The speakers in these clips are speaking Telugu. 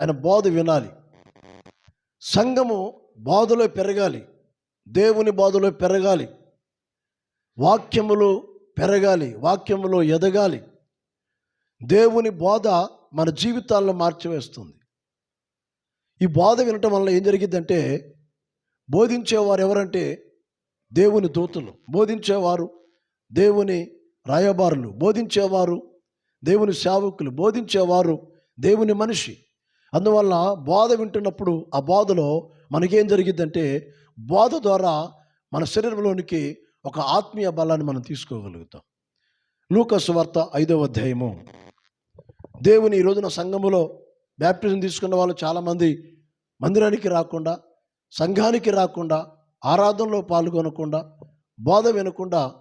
ఆయన బోధ వినాలి. సంఘము బోధలో పెరగాలి. దేవుని బోధలో పెరగాలి. వాక్యములు పెరగాలి. వాక్యములో ఎదగాలి. దేవుని బోధ మన జీవితాలను మార్చివేస్తుంది. ఈ బోధ వినటం వల్ల ఏం జరిగిందంటే బోధించేవారు ఎవరంటే దేవుని దూతలు. బోధించేవారు దేవుని రాయబారులు. బోధించేవారు దేవుని సేవకులు. బోధించేవారు దేవుని మనిషి. అందువల్ల బోధ వింటున్నప్పుడు ఆ బోధలో మనకేం జరిగిద్దంటే బోధ ద్వారా మన శరీరంలోనికి ఒక ఆత్మీయ బలాన్ని మనం తీసుకోగలుగుతాం. లూకస్ వార్త ఐదవ అధ్యాయము. దేవుని ఈ రోజున సంఘములో బ్యాప్టిజం తీసుకున్న వాళ్ళు చాలామంది మందిరానికి రాకుండా సంఘానికి రాకుండా ఆరాధనలో పాల్గొనకుండా బోధ వినకుండా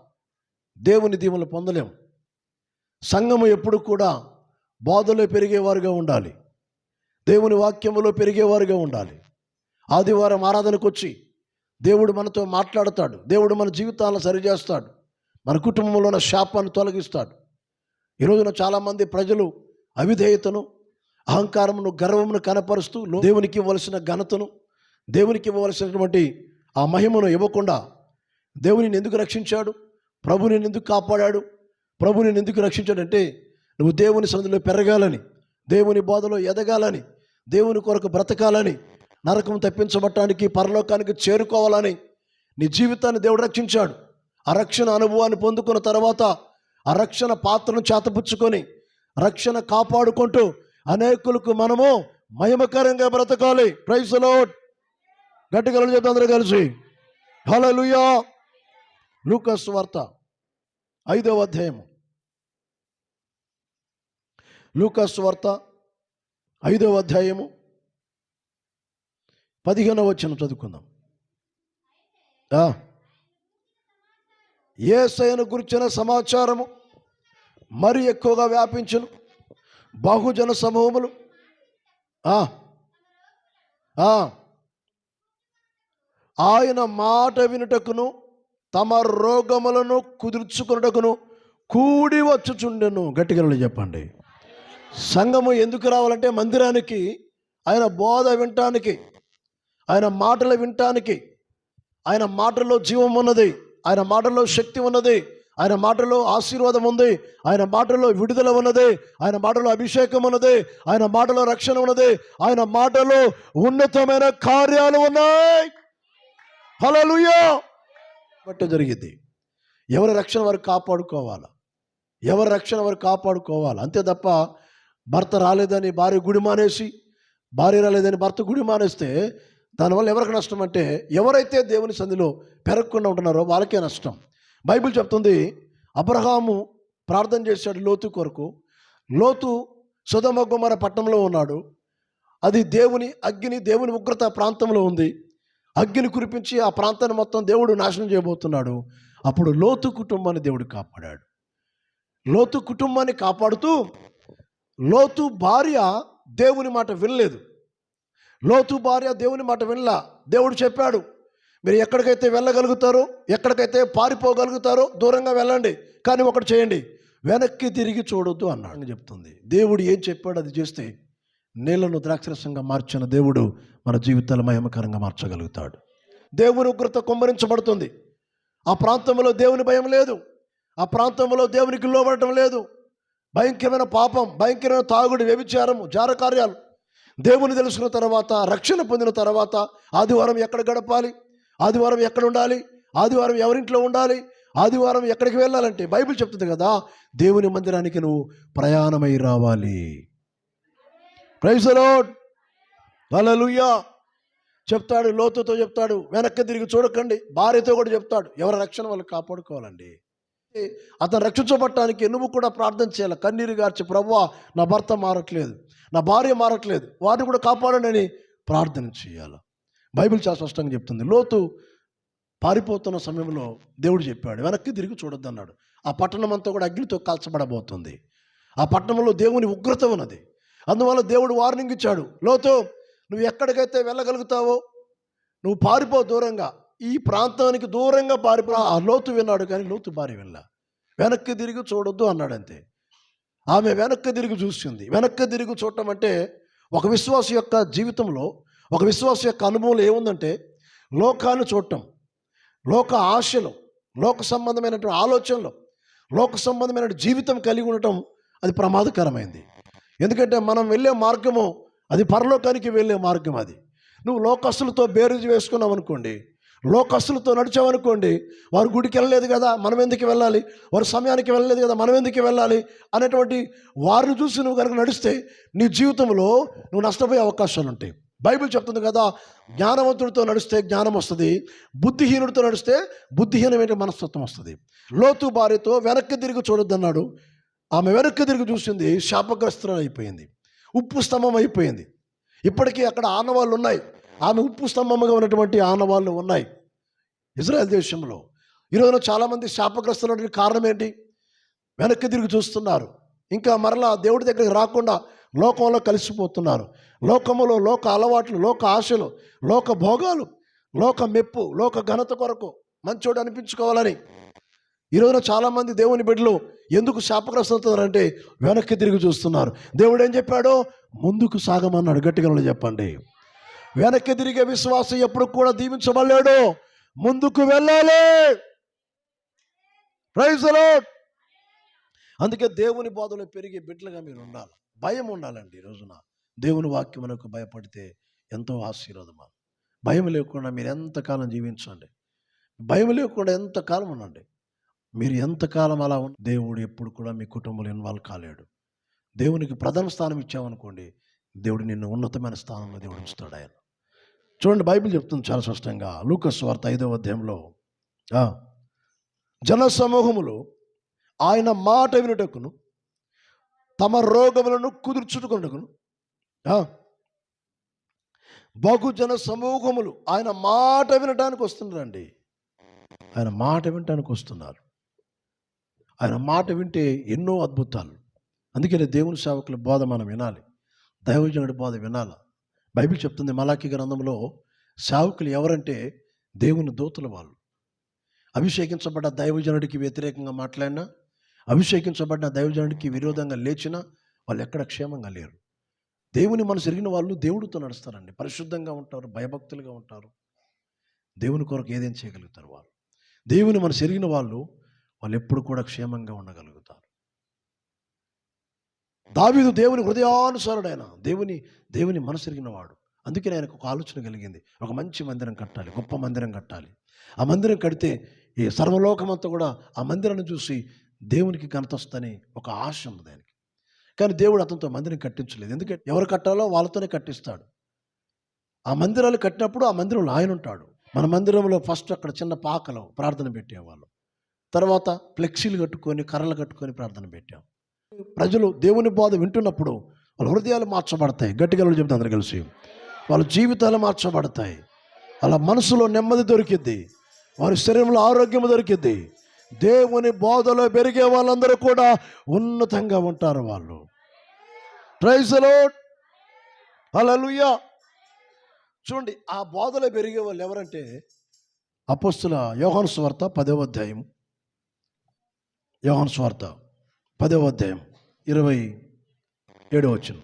దేవుని దీవులు పొందలేము సంఘము ఎప్పుడు కూడా బోధలో పెరిగేవారుగా ఉండాలి. దేవుని వాక్యములో పెరిగేవారుగా ఉండాలి. ఆదివారం ఆరాధనకు వచ్చి దేవుడు మనతో మాట్లాడతాడు. దేవుడు మన జీవితాలను సరిచేస్తాడు. మన కుటుంబంలో ఉన్న శాపాన్ని తొలగిస్తాడు. ఈ రోజున చాలామంది ప్రజలు అవిధేయతను అహంకారమును గర్వమును కనపరుస్తూ దేవునికి ఇవ్వవలసిన ఘనతను దేవునికి ఇవ్వవలసినటువంటి ఆ మహిమను ఇవ్వకుండా దేవుని ఎందుకు రక్షించాడు? ప్రభుని ఎందుకు కాపాడాడు? ప్రభుని ఎందుకు రక్షించాడంటే నువ్వు దేవుని సందులో పెరగాలని దేవుని బోధలో ఎదగాలని దేవుని కొరకు బ్రతకాలని నరకం తప్పించబట్టానికి పరలోకానికి చేరుకోవాలని నీ జీవితాన్ని దేవుడు రక్షించాడు. ఆ రక్షణ అనుభవాన్ని పొందుకున్న తర్వాత ఆ రక్షణ పాత్రను చేతపుచ్చుకొని రక్షణ కాపాడుకుంటూ అనేకులకు మనము మహిమకరంగా బ్రతకాలి. ప్రైజ్ లోడ్ గట్టిగా చెప్తా అందరూ కలిసి. హల్లెలూయా లూకస్ వార్త ఐదవ అధ్యాయము. లూకస్ వార్త ఐదవ అధ్యాయము పదిహేనవ వచ్చిన చదువుకుందాం. ఆ. ఏసైను గురించిన సమాచారము మరి ఎక్కువగా వ్యాపించును. బహుజన సమూహములు. ఆయన మాట వినుటకును తమ రోగములను కుదుర్చుకున్నటకును కూడి వచ్చుచుండెను. గట్టిగా చెప్పండి. సంఘము ఎందుకు రావాలంటే మందిరానికి ఆయన బోధ వినటానికి ఆయన మాటలు వినటానికి ఆయన మాటల్లో జీవం ఉన్నది ఆయన మాటల్లో శక్తి ఉన్నది ఆయన మాటలో ఆశీర్వాదం ఉంది ఆయన మాటలో విడుదల ఉన్నది ఆయన మాటలో అభిషేకం ఉన్నది ఆయన మాటలో రక్షణ ఉన్నది ఆయన మాటలో ఉన్నతమైన కార్యాలు ఉన్నాయి. హల్లెలూయా! బట్ట జరిగింది. ఎవరి రక్షణ వారు కాపాడుకోవాలా? ఎవరి రక్షణ వారు కాపాడుకోవాలి? అంతే తప్ప భర్త రాలేదని భార్య గుడి మానేసి భార్య రాలేదని భర్త గుడి మానేస్తే దానివల్ల ఎవరికి నష్టం అంటే ఎవరైతే దేవుని సంధిలో పెరగకుండా ఉంటున్నారో వాళ్ళకే నష్టం. బైబిల్ చెప్తుంది అబ్రహాము ప్రార్థన చేశాడు లోతు కొరకు. లోతు సుధమగుమర పట్టణంలో ఉన్నాడు. అది దేవుని అగ్ని దేవుని ఉగ్రత ప్రాంతంలో ఉంది. అగ్గిని కురిపించి ఆ ప్రాంతాన్ని మొత్తం దేవుడు నాశనం చేయబోతున్నాడు. అప్పుడు లోతు కుటుంబాన్ని దేవుడు కాపాడాడు. లోతు కుటుంబాన్ని కాపాడుతూ లోతు భార్య దేవుని మాట వినలేదు. లోతు భార్య దేవుని మాట వినలా. దేవుడు చెప్పాడు మీరు ఎక్కడికైతే వెళ్ళగలుగుతారో ఎక్కడికైతే పారిపోగలుగుతారో దూరంగా వెళ్ళండి కానీ ఒకటి చేయండి. వెనక్కి తిరిగి చూడొద్దు అన్నాడు. అని చెప్తుంది. దేవుడు ఏం చెప్పాడు? అది చేస్తే నీళ్ళను ద్రాక్షరసంగా మార్చిన దేవుడు మన జీవితాలు మహిమకరంగా మార్చగలుగుతాడు. దేవుని ఉగ్రత కుమ్మరించబడుతుంది. ఆ ప్రాంతంలో దేవుని భయం లేదు. ఆ ప్రాంతంలో దేవునికి లోబడటం లేదు. భయంకరమైన పాపం భయంకరమైన తాగుడు వ్యభిచారము జారకార్యాలు. దేవుని తెలుసుకున్న తర్వాత రక్షణ పొందిన తర్వాత ఆదివారం ఎక్కడ గడపాలి? ఆదివారం ఎక్కడ ఉండాలి? ఆదివారం ఎవరింట్లో ఉండాలి? ఆదివారం ఎక్కడికి వెళ్ళాలంటే బైబిల్ చెప్తుంది కదా దేవుని మందిరానికి నువ్వు ప్రయాణమై రావాలి. ప్రైజ్ లోడ్ చెప్తాడు లోతుతో చెప్తాడు వెనక్కి తిరిగి చూడకండి. భార్యతో కూడా చెప్తాడు ఎవరి రక్షణ వాళ్ళు కాపాడుకోవాలండి. అతను రక్షించబట్టడానికి నువ్వు కూడా ప్రార్థన చేయాలి. కన్నీరు గార్చి ప్రభువా నా భర్త మారట్లేదు. నా భార్య మారట్లేదు. వారిని కూడా కాపాడనని ప్రార్థన చేయాలి. బైబిల్ చాలా స్పష్టంగా చెప్తుంది. లోతు పారిపోతున్న సమయంలో దేవుడు చెప్పాడు వెనక్కి తిరిగి చూడొద్దన్నాడు. ఆ పట్టణం అంతా కూడా అగ్నితో కాల్చబడబోతుంది. ఆ పట్టణంలో దేవుని ఉగ్రత ఉన్నది. అందువల్ల దేవుడు వార్నింగ్ ఇచ్చాడు. లోతు నువ్వు ఎక్కడికైతే వెళ్ళగలుగుతావో నువ్వు పారిపో దూరంగా. ఈ ప్రాంతానికి దూరంగా పారిపో ఆ లోతు విన్నాడు కానీ లోతు భార్య వెళ్ళా వెనక్కి తిరిగి చూడొద్దు అన్నాడు అంతే ఆమె వెనక్కి తిరిగి చూసింది. వెనక్కి తిరిగి చూడటం అంటే ఒక విశ్వాస యొక్క జీవితంలో ఒక విశ్వాస యొక్క అనుభవం ఏముందంటే లోకాన్ని చూడటం లోక ఆశలు లోక సంబంధమైనటువంటి ఆలోచనలు లోక సంబంధమైన జీవితం కలిగి ఉండటం అది ప్రమాదకరమైంది. ఎందుకంటే మనం వెళ్ళే మార్గము అది పరలోకానికి వెళ్ళే మార్గం అది. నువ్వు లోకస్తులతో బేరుజు వేసుకున్నావు అనుకోండి లోకస్తులతో నడిచావనుకోండి వారు గుడికి వెళ్ళలేదు కదా మనం ఎందుకు వెళ్ళాలి? వారు సమయానికి వెళ్ళలేదు కదా మనం ఎందుకు వెళ్ళాలి? అనేటువంటి వారిని చూసి నువ్వు కనుక నడిస్తే నీ జీవితంలో నువ్వు నష్టపోయే అవకాశాలు ఉంటాయి. బైబిల్ చెప్తుంది కదా జ్ఞానవంతుడితో నడిస్తే జ్ఞానం వస్తుంది బుద్ధిహీనుడితో నడిస్తే బుద్ధిహీనమైన మనస్తత్వం వస్తుంది. లోతు భార్యతో వెనక్కి తిరిగి చూడొద్దన్నాడు ఆమె వెనక్కి తిరిగి చూసింది శాపగ్రస్తులు అయిపోయింది ఉప్పు స్తంభం అయిపోయింది. ఇప్పటికీ అక్కడ ఆనవాళ్ళు ఉన్నాయి. ఆమె ఉప్పు స్తంభంగా ఉన్నటువంటి ఆనవాళ్ళు ఉన్నాయి. ఇజ్రాయెల్ దేశంలో. ఈరోజున చాలామంది శాపగ్రస్తులు కారణం ఏంటి? వెనక్కి తిరిగి చూస్తున్నారు. ఇంకా మరలా దేవుడి దగ్గరికి రాకుండా లోకంలో కలిసిపోతున్నారు. లోకములో లోక అలవాట్లు లోక ఆశలు లోక భోగాలు లోక మెప్పు లోక ఘనత కొరకు మంచోడు అనిపించుకోవాలని. ఈరోజున చాలామంది దేవుని బిడ్డలు ఎందుకు శాపగ్రస్తున్నారంటే వెనక్కి తిరిగి చూస్తున్నారు. దేవుడు ఏం చెప్పాడో? ముందుకు సాగమన్నాడు. గట్టిగా చెప్పండి. వెనక్కి తిరిగే విశ్వాసం ఎప్పుడు కూడా దీవించబడలేడు. ముందుకు వెళ్ళాలి. ప్రైజ్ అందుకే దేవుని బోధలో పెరిగే బిడ్డలుగా మీరు ఉండాలి. భయం ఉండాలండి ఈ రోజున. దేవుని వాక్యమునకు భయపడితే ఎంతో ఆశీర్వాదమా? భయం లేకుండా మీరు ఎంతకాలం జీవించండి? భయం లేకుండా ఎంతకాలం ఉండండి? మీరు ఎంతకాలం అలా ఉన్న దేవుడు ఎప్పుడు కూడా మీ కుటుంబంలో ఇన్వాల్వ్ కాలేడు. దేవునికి ప్రథమ స్థానం ఇచ్చామనుకోండి దేవుడు నిన్ను ఉన్నతమైన స్థానంలో దేవుడు ఉంచుతాడు ఆయన. చూడండి బైబిల్ చెప్తుంది చాలా స్పష్టంగా. లూకస్ వార్త ఐదవ అధ్యాయంలో. జన సమూహములు ఆయన మాట వినుటకును తమ రోగములను కుదుర్చుటకును బహుజన సమూహములు ఆయన మాట వినడానికి వస్తున్నారండి. ఆయన మాట వినటానికి వస్తున్నారు. ఆయన మాట వింటే ఎన్నో అద్భుతాలు. అందుకనే దేవుని సేవకుల బోధ మనం వినాలి. దైవజనుడి బోధ వినాలా? బైబిల్ చెప్తుంది మలాకి గ్రంథంలో సేవకులు ఎవరంటే దేవుని దూతల వాళ్ళు. అభిషేకించబడ్డ దైవజనుడికి వ్యతిరేకంగా మాట్లాడినా అభిషేకించబడ్డ దైవజనుడికి విరోధంగా లేచినా వాళ్ళు ఎక్కడ క్షేమంగా లేరు. దేవుని మనసు ఎరిగిన వాళ్ళు దేవుడితో నడుస్తారండి. పరిశుద్ధంగా ఉంటారు భయభక్తులుగా ఉంటారు. దేవుని కొరకు ఏదేం చేయగలుగుతారు వాళ్ళు? దేవుని మనసు ఎరిగిన వాళ్ళు వాళ్ళు ఎప్పుడు కూడా క్షేమంగా ఉండగలుగుతారు. దావీదు దేవుని హృదయానుసారుడైన దేవుని దేవుని మనసు ఎరిగిన వాడు ఆయనకు ఒక ఆలోచన కలిగింది. ఒక మంచి మందిరం కట్టాలి గొప్ప మందిరం కట్టాలి. ఆ మందిరం కడితే ఈ సర్వలోకమంతా కూడా ఆ మందిరాన్ని చూసి దేవునికి ఘనత వస్తుందని ఒక ఆశ ఉంది దానికి కానీ దేవుడు అతనితో మందిరం కట్టించలేదు. ఎందుకంటే ఎవరు కట్టాలో వాళ్ళతోనే కట్టిస్తాడు. ఆ మందిరాలు కట్టినప్పుడు ఆ మందిరంలో ఆయన ఉంటాడు. మన మందిరంలో ఫస్ట్ అక్కడ చిన్న పాకలో ప్రార్థన పెట్టేవాళ్ళు. తర్వాత ఫ్లెక్సీలు కట్టుకొని కర్రలు కట్టుకొని ప్రార్థన పెట్టాం. ప్రజలు దేవుని బోధ వింటున్నప్పుడు వాళ్ళ హృదయాలు మార్చబడతాయి. గట్టిగా చెప్తే అందరు కలిసి. వాళ్ళ జీవితాలు మార్చబడతాయి. వాళ్ళ మనసులో నెమ్మది దొరికిద్ది. వారి శరీరంలో ఆరోగ్యం దొరికిద్ది. దేవుని బోధలో పెరిగే వాళ్ళందరూ కూడా ఉన్నతంగా ఉంటారు వాళ్ళు. ప్రైజ్ అలా చూడండి ఆ బోధలో పెరిగే వాళ్ళు ఎవరంటే అపోస్తుల యోహన్ స్వార్త పదవ అధ్యాయం. యోహన్ స్వార్త పదవ అధ్యాయం. ఇరవై ఏడవ వచ్చిన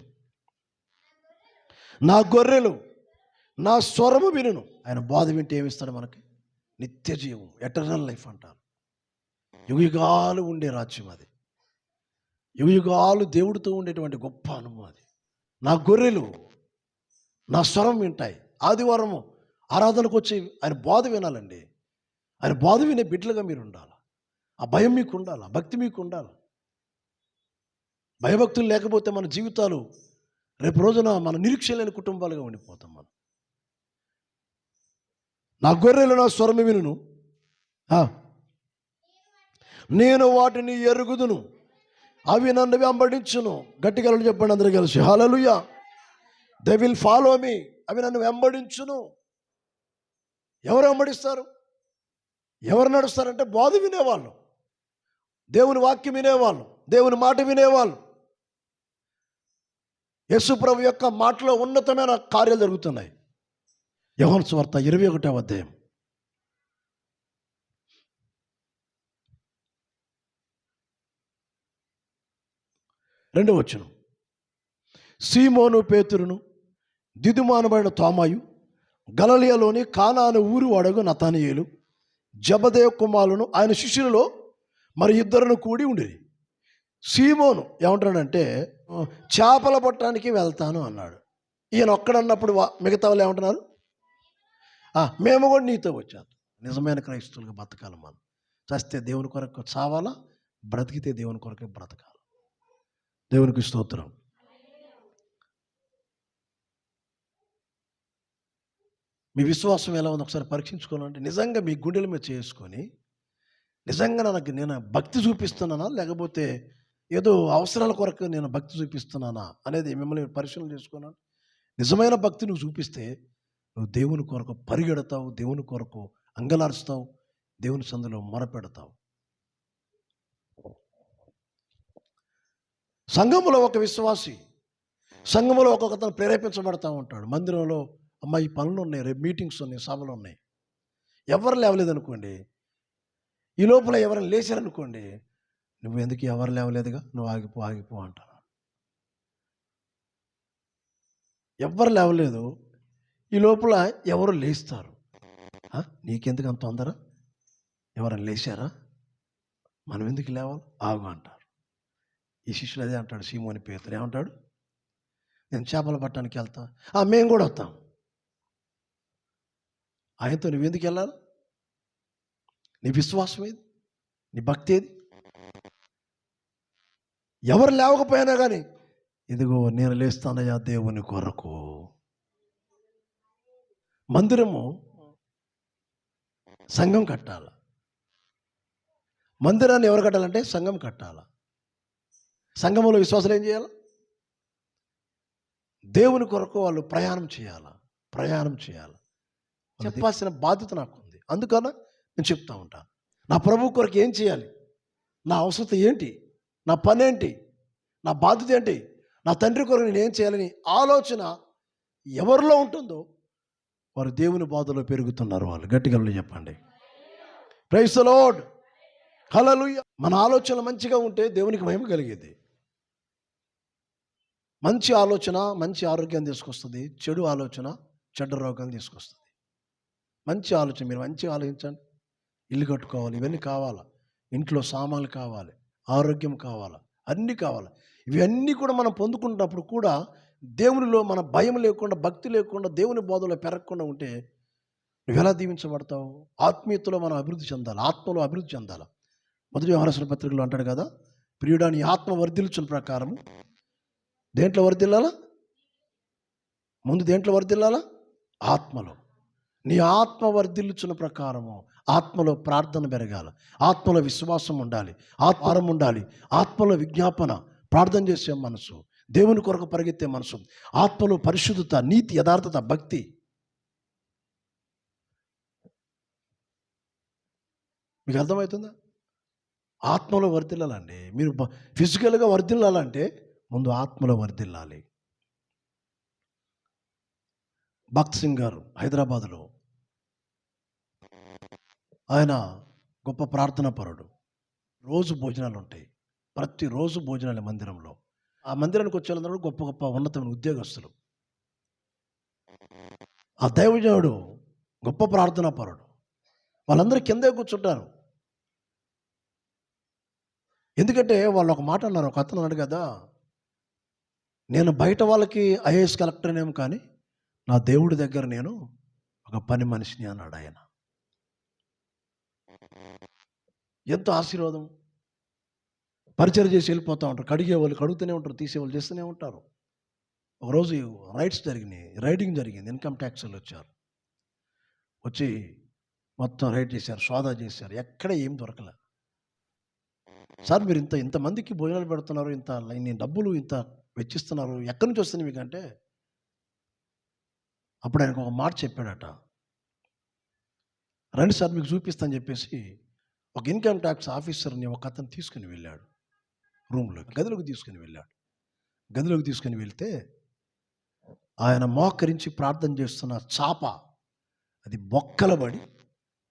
నా గొర్రెలు నా స్వరము వినును. ఆయన బాధ వింటే ఏమిస్తాడు మనకి? నిత్య జీవం ఎటర్నల్ లైఫ్ అంటారు. యుగయుగాలు ఉండే రాజ్యం అది. యుగయుగాలు దేవుడితో ఉండేటువంటి గొప్ప అనుభవం అది. నా గొర్రెలు నా స్వరం వింటాయి. ఆదివారము ఆరాధనకు వచ్చి ఆయన బాధ వినాలండి. ఆయన బాధ వినే బిడ్డలుగా మీరు ఉండాలి? ఆ భయం మీకు ఉండాలి భక్తి మీకు ఉండాలి భయభక్తులు లేకపోతే మన జీవితాలు రేపు రోజున మన నిరీక్ష లేని కుటుంబాలుగా ఉండిపోతాం మనం. నా గొర్రెలు నా స్వరము వినును. నేను వాటిని ఎరుగుదును. అవి నన్ను వెంబడించును. గట్టిగా చెప్పండి అందరూ కలిసి. హలలుయా దే విల్ ఫాలో మీ అవి నన్ను వెంబడించును. ఎవరు వెంబడిస్తారు? ఎవరు నడుస్తారంటే బోధ వినేవాళ్ళు. దేవుని వాక్యం వినేవాళ్ళు. దేవుని మాట వినేవాళ్ళు. యేసు ప్రభు యొక్క మాటలో ఉన్నతమైన కార్యాలు జరుగుతున్నాయి. యోహాను సువార్త ఇరవై ఒకటవ అధ్యాయం. రెండవ వచ్చును సీమోను పేతురును దిదుమానబడిన తోమాయు గలలియలోని కానాను ఊరు అడగు నతానియేలు జబదేవ్ కుమారులను ఆయన శిష్యులలో మరి ఇద్దరును కూడి ఉండేది సీమోను ఏమంటాడంటే చేపలు పట్టడానికి వెళ్తాను అన్నాడు. ఈయన ఒక్కడన్నప్పుడు వా- మిగతా వాళ్ళు ఏమంటున్నారు? మేము కూడా నీతో వచ్చాం. నిజమైన క్రైస్తవులుగా బతకాలి మనం. చస్తే దేవుని కొరకు చావాలా? బ్రతికితే దేవుని కొరకే బ్రతకాలి. దేవునికి స్తోత్రం. మీ విశ్వాసం ఎలా ఉంది? ఒకసారి పరీక్షించుకోవాలంటే నిజంగా మీ గుండెల మీద చేసుకొని నిజంగా నాకు నేను భక్తి చూపిస్తున్నానా? లేకపోతే ఏదో అవసరాల కొరకు నేను భక్తి చూపిస్తున్నానా అనేది మిమ్మల్ని పరిశీలన చేసుకున్నాను. నిజమైన భక్తి నువ్వు చూపిస్తే నువ్వు దేవుని కొరకు పరిగెడతావు దేవుని కొరకు అంగలార్చుతావు దేవుని సందులో మొరపెడతావు. సంఘములో ఒక విశ్వాసి సంఘములో ఒక్కొక్కతను ప్రేరేపించబడతా ఉంటాడు. మందిరంలో అమ్మ ఈ పనులు ఉన్నాయి రేపు మీటింగ్స్ ఉన్నాయి సభలు ఉన్నాయి. ఎవరు లేవలేదనుకోండి ఈ లోపల ఎవరైనా లేచారనుకోండి నువ్వు ఎందుకు ఎవరు లేవలేదుగా? నువ్వు ఆగిపో ఆగిపో అంటాను. ఎవ్వరు లేవలేదు. ఈ లోపల ఎవరు లేస్తారు? నీకెందుకు అంత తొందర? ఎవరైనా లేచారా? మనం ఎందుకు లేవాలి? ఆగు అంటారు. ఈ శిష్యులు అదే అంటాడు సీమోని పేతురు. ఏమంటాడు? నేను చేపలు పట్టడానికి వెళ్తా. "ఆ, మేము కూడా వస్తాం. ఆయనతో నువ్వు ఎందుకు వెళ్ళాలి? నీ విశ్వాసం ఏది? నీ భక్తి ఏది? ఎవరు లేవకపోయినా కానీ ఇదిగో నేను లేస్తానయ్యా దేవుని కొరకు. మందిరము సంఘం కట్టాల. మందిరాన్ని ఎవరు కట్టాలంటే సంఘం కట్టాల. సంఘంలో విశ్వాసాలు ఏం చేయాలి? దేవుని కొరకు వాళ్ళు ప్రయాణం చేయాల. ప్రయాణం చేయాలి. చెప్పాల్సిన బాధ్యత నాకు ఉంది అందుకన నేను చెప్తా ఉంటాను నా ప్రభు కొరకు ఏం చేయాలి? నా అవసరం ఏంటి? నా పని ఏంటి నా బాధ్యత ఏంటి? నా తండ్రి కొరకు నేను ఏం చేయాలని ఆలోచన ఎవరిలో ఉంటుందో వారు దేవుని బాధలో పెరుగుతున్నారు వాళ్ళు. గట్టిగా చెప్పండి. ప్రైస్ లోడ్ హలలుయ మన ఆలోచన మంచిగా ఉంటే దేవునికి మహిమ కలిగేది. మంచి ఆలోచన మంచి ఆరోగ్యం తీసుకొస్తుంది. చెడు ఆలోచన చెడ్డ రోగాన్ని తీసుకొస్తుంది. మంచి ఆలోచన మీరు మంచిగా ఆలోచించండి. ఇల్లు కట్టుకోవాలి ఇవన్నీ కావాలా? ఇంట్లో సామాన్లు కావాలి. ఆరోగ్యం కావాలా? అన్నీ కావాలి? ఇవన్నీ కూడా మనం పొందుకుంటున్నప్పుడు కూడా దేవునిలో మన భయం లేకుండా భక్తి లేకుండా దేవుని బోధలో పెరగకుండా ఉంటే నువ్వు ఎలా దీవించబడతావు? ఆత్మీయతలో మనం అభివృద్ధి చెందాలి? ఆత్మలో అభివృద్ధి చెందాలి? మొదటి వ్యవహార పత్రికలో అంటాడు కదా ప్రియుడా నీ ఆత్మ వర్ధిల్చిన ప్రకారం దేంట్లో వర్ధిల్లాలా? ముందు దేంట్లో వర్ధిల్లాలా? ఆత్మలో. నీ ఆత్మ వర్ధిల్చున్న ప్రకారము. ఆత్మలో ప్రార్థన పెరగాలి. ఆత్మలో విశ్వాసం ఉండాలి. ఆత్మారం ఉండాలి. ఆత్మలో విజ్ఞాపన ప్రార్థన చేసే మనసు దేవుని కొరకు పరిగెత్తే మనసు ఆత్మలో పరిశుద్ధత నీతి యథార్థత భక్తి. మీకు అర్థమవుతుందా? ఆత్మలో వర్దిల్లాలండి మీరు ఫిజికల్గా వర్ధిల్లాలంటే ముందు ఆత్మలో వర్ధిల్లాలి. భక్త్ సింగ్ గారు హైదరాబాద్లో ఆయన గొప్ప ప్రార్థనా పరుడు. రోజు భోజనాలు ఉంటాయి ప్రతిరోజు భోజనాలు మందిరంలో. ఆ మందిరానికి వచ్చే వాళ్ళందరూ గొప్ప గొప్ప ఉన్నతమైన ఉద్యోగస్తులు. ఆ దైవజనుడు గొప్ప ప్రార్థనా పరుడు. వాళ్ళందరూ కిందే కూర్చుంటారు. ఎందుకంటే వాళ్ళు ఒక మాట అన్నారు ఒక అతను అన్నాడు కదా నేను బయట వాళ్ళకి ఐఏఎస్ కలెక్టర్నేమో కానీ నా దేవుడి దగ్గర నేను ఒక పని మనిషిని అన్నాడు ఆయన. ఎంతో ఆశీర్వాదం. పరిచయం చేసి వెళ్ళిపోతూ ఉంటారు. కడిగే వాళ్ళు కడుగుతూనే ఉంటారు తీసేవాళ్ళు చేస్తూనే ఉంటారు. ఒకరోజు రైట్స్ జరిగినాయి. రైడింగ్ జరిగింది. ఇన్కమ్ ట్యాక్స్ వాళ్ళు వచ్చారు. వచ్చి మొత్తం రైడ్ చేశారు సోదా చేశారు. ఎక్కడ ఏం దొరకలే. సార్ మీరు ఇంత ఇంతమందికి భోజనాలు పెడుతున్నారు ఇంత ఇన్ని డబ్బులు ఇంత వెచ్చిస్తున్నారు. ఎక్కడి నుంచి వస్తుంది మీకంటే? అప్పుడు ఆయనకు ఒక మాట చెప్పాడట. రండి సార్ మీకు చూపిస్తాను చెప్పేసి ఒక ఇన్కమ్ ట్యాక్స్ ఆఫీసర్ని ఒక అతను తీసుకుని వెళ్ళాడు. రూమ్లోకి గదిలోకి తీసుకుని వెళ్ళాడు. గదిలోకి తీసుకుని వెళ్తే ఆయన మోకరించి ప్రార్థన చేస్తున్న చాప అది బొక్కలబడి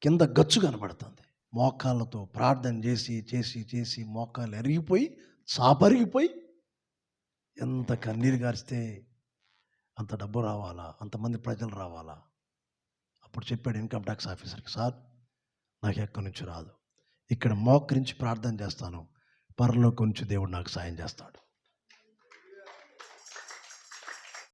కింద గచ్చు కనబడుతుంది. మోకాళ్ళతో ప్రార్థన చేసి చేసి చేసి మోకాళ్ళు ఎరిగిపోయి చాప అరిగిపోయి ఎంత కన్నీరు గారిస్తే అంత డబ్బు రావాలా? అంతమంది ప్రజలు రావాలా? అప్పుడు చెప్పాడు ఇన్కమ్ ట్యాక్స్ ఆఫీసర్కి సార్ నాకు ఎక్కడి నుంచి రాదు. ఇక్కడ మోకరించి ప్రార్థన చేస్తాను. పరలోకి నుంచి దేవుడు నాకు సాయం చేస్తాడు.